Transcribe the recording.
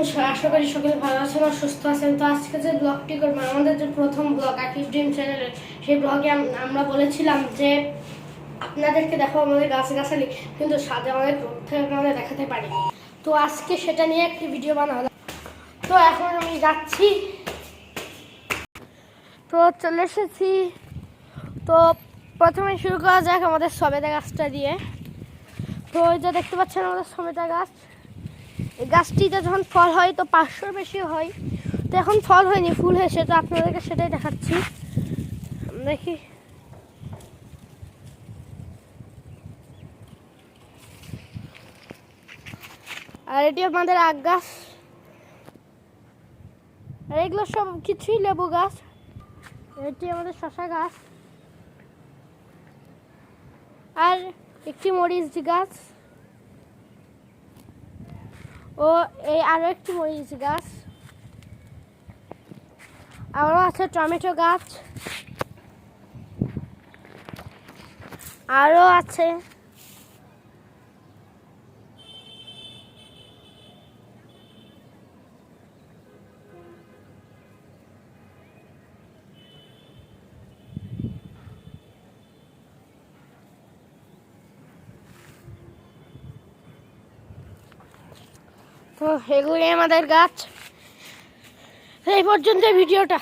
আশা করি সকলে ভালো আছেন আর সুস্থ আছেন। তো আজকে যে ব্লগটি করব, আমাদের যে প্রথম ব্লগ আকিব ড্রিম চ্যানেলে সেই ব্লগে আমরা বলেছিলাম যে আপনাদেরকে দেখো আমাদের গাছগাছালি, কিন্তু সাদে অনেক থেকে কারণে দেখাতে পারি তো আজকে সেটা নিয়ে একটি ভিডিও বানালাম তো এখন আমি যাচ্ছি। তো চলে এসেছি। তো প্রথমে শুরু করা যাক আমাদের সবেদা গাছটা দিয়ে। তো ওই যে দেখতে পাচ্ছেন আমাদের সবেদা গাছ। গাছটিতে যখন ফল হয় তো পাঁচশোর বেশি হয়। তো এখন ফল হয়নি, ফুল হয়েছে, তো আপনাদেরকে সেটাই দেখাচ্ছি। দেখি। আর এটি আমাদের আগ গাছ। আর এগুলো সব কিছুই লেবু গাছ। এটি আমাদের শশা গাছ। আর একটি মরিচ গাছ। ও এই আরও একটি মরিচ গাছ। আরও আছে টমেটো গাছ। আরও আছে। তো এগুলি আমাদের গাছ। এই পর্যন্ত ভিডিওটা।